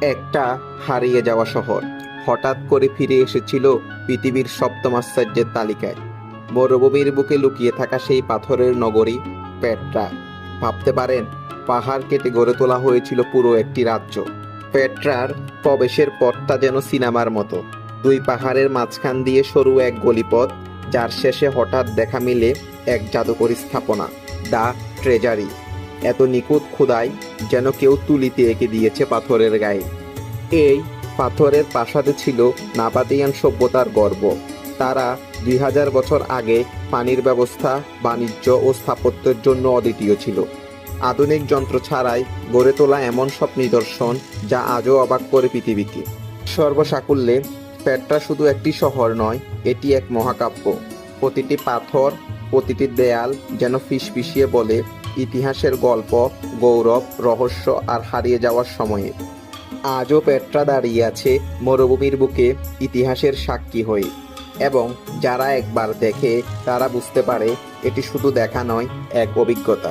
একটা হারিয়ে যাওয়া শহর। হঠাৎ করে ফিরে এসেছিল পৃথিবীর সপ্তম আশ্চর্যের তালিকায়। মরুভূমির বুকে লুকিয়ে থাকা সেই পাথরের নগরী পেট্রা। ভাবতে পারেন, পাহাড় কেটে গড়ে তোলা হয়েছিল পুরো একটি রাজ্য। পেট্রার প্রবেশের পথটা যেন সিনেমার মতো। দুই পাহাড়ের মাঝখান দিয়ে সরু এক গলিপথ, যার শেষে হঠাৎ দেখা মিলে এক জাদুকরী স্থাপনা, দ্য ট্রেজারি। এত নিখুঁত খোদাই যেন কেউ তুলিতে এঁকে দিয়েছে পাথরের গায়ে। এই পাথরের প্রাসাদে ছিল নাবাদিয়ান সভ্যতার গর্ব। তারা দুই হাজার বছর আগে পানির ব্যবস্থা, বাণিজ্য ও স্থাপত্যের জন্য অদ্বিতীয় ছিল। আধুনিক যন্ত্র ছাড়াই গড়ে তোলা এমন সব নিদর্শন যা আজও অবাক করে পৃথিবীকে। সর্বসাকুল্যে পেট্রা শুধু একটি শহর নয়, এটি এক মহাকাব্য। প্রতিটি পাথর, প্রতিটি দেয়াল যেন ফিসফিসিয়ে বলে ইতিহাসের গল্প, গৌরব, রহস্য আর হারিয়ে যাওয়ার সময়ে। আজও পেট্রা দাঁড়িয়ে আছে মরুভূমির বুকে ইতিহাসের সাক্ষী হয়ে। এবং যারা একবার দেখে তারা বুঝতে পারে এটি শুধু দেখা নয়, এক অভিজ্ঞতা।